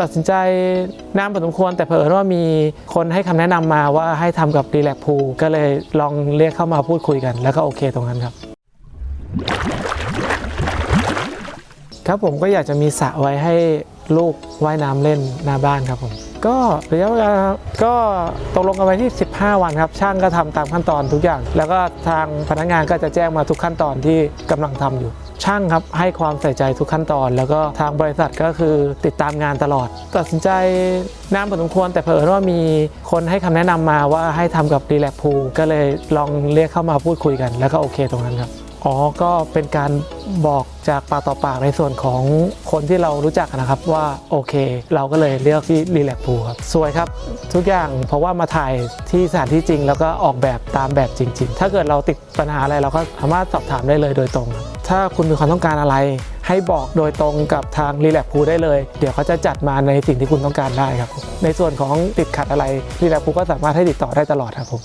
ตัดสินใจนานพอสมควร แต่เผอิญว่ามีคนให้คำแนะนำมาว่าให้ทำกับรีแลกพูก็เลยลองเรียกเข้ามาพูดคุยกัน แล้วก็โอเคตรงนั้นครับ ครับผมก็อยากจะมีสระไว้ให้ลูกว่ายน้ำเล่นหน้าบ้านครับผม ก็ระยะเวลาก็ตกลงกันไว้ที่ 15 วันครับ ช่างก็ทำตามขั้นตอนทุกอย่าง แล้วก็ทางพนักงานก็จะแจ้งมาทุกขั้นตอนที่กำลังทำอยู่ ช่างครับให้ความใส่ใจทุกขั้นตอน แล้วก็ทางบริษัทก็คือติดตามงานตลอด ตัดสินใจนานพอสมควรแต่เผอิญว่ามีคนให้คำแนะนำมาว่าให้ทำกับรีแลกพูก็เลยลองเรียกเข้ามาพูดคุยกัน แล้วก็โอเคตรงนั้นครับ อ๋อ ก็เป็นการบอกจากปากต่อปากในส่วนของคนที่เรารู้จักนะครับว่าโอเค เราก็เลยเลือกที่รีแลกพูครับ สวยครับ ทุกอย่างเพราะว่ามาถ่ายที่สถานที่จริง แล้วก็ออกแบบตามแบบจริง ๆ ถ้าเกิดเราติดปัญหาอะไรเราก็สามารถสอบถามได้เลยโดยตรง ถ้าคุณมีความต้องการอะไร ให้บอกโดยตรงกับทางรีแลกพูได้เลย เดี๋ยวเขาจะจัดมาในสิ่งที่คุณต้องการได้ครับ ในส่วนของติดขัดอะไรรีแลกพูก็สามารถให้ติดต่อได้ตลอดครับผม